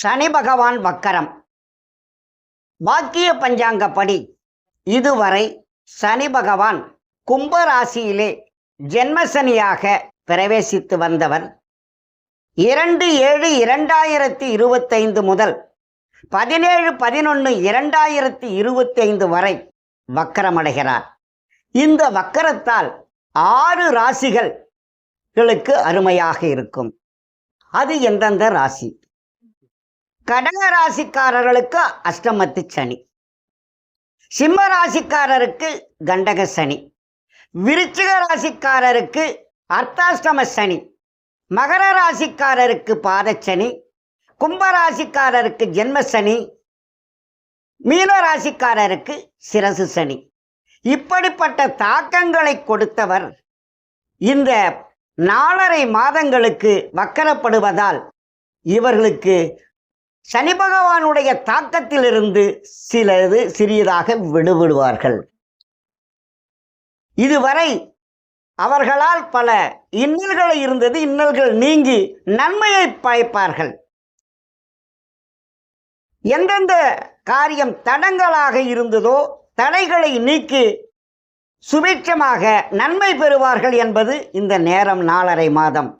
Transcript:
சனி பகவான் வக்கரம். பாக்கிய பஞ்சாங்கப்படி இதுவரை சனி பகவான் கும்ப ராசியிலே ஜென்மசனியாக பிரவேசித்து வந்தவர். இரண்டு ஏழு இரண்டாயிரத்தி இருபத்தைந்து முதல் பதினேழு பதினொன்று இரண்டாயிரத்தி இருபத்தைந்து வரை வக்கரமடைகிறார். இந்த வக்கரத்தால் ஆறு ராசிகளுக்கு அருமையாக இருக்கும். அது எந்தெந்த ராசி? கடக ராசிக்காரர்களுக்கு அஷ்டமத்து சனி. சிம்ம ராசிக்காரருக்கு கண்டக சனி. விருச்சிக ராசிக்காரருக்கு அர்த்தாஷ்டம சனி. மகர ராசிக்காரருக்கு பாதச்சனி. கும்ப ராசிக்காரருக்கு ஜென்ம சனி மீன ராசிக்காரருக்கு சிரசு சனி. இப்படிப்பட்ட தாக்கங்களை கொடுத்தவர் இந்த நாலரை மாதங்களுக்கு வக்கரப்படுவதால் இவர்களுக்கு சனி பகவானுடைய தாக்கத்திலிருந்து சிலது சிறியதாக விடுபடுவார்கள். இதுவரை அவர்களால் பல இன்னல்கள் இருந்தது இன்னல்கள் நீங்கி நன்மையை பயப்பார்கள். எந்தெந்த காரியம் தடங்களாக இருந்ததோ தடைகளை நீக்கி சுபிட்சமாக நன்மை பெறுவார்கள் என்பது இந்த நேரம் நாலரை மாதம்.